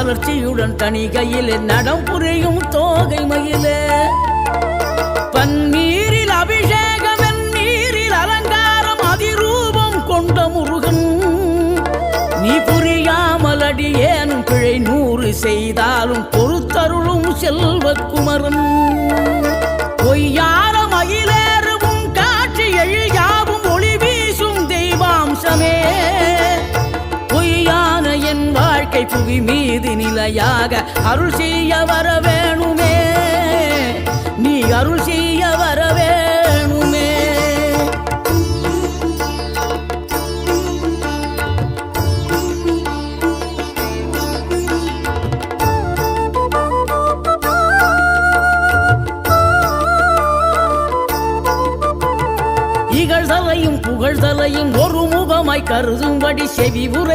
மலர்ச்சியுடன் தணிகையிலே நடம் புரியும் தோகை மயிலே. பன்னீரில் அபிஷேகம் நீரில் அலங்காரம் அதிரூபம் கொண்ட முருகன். நீ புரியாமல் அடியேனும் பிழை நூறு செய்தாலும் பொறுத்தருளும் செல்வக்குமரன் வாழ்க்கை புவி மீது நிலையாக அருள் செய்ய வர வேணுமே நீ அருள் செய்ய வர வேணுமே இகழ்தலையும் புகழ்தலையும் ஒரு முகமாய் கருதும்படி செவி உரை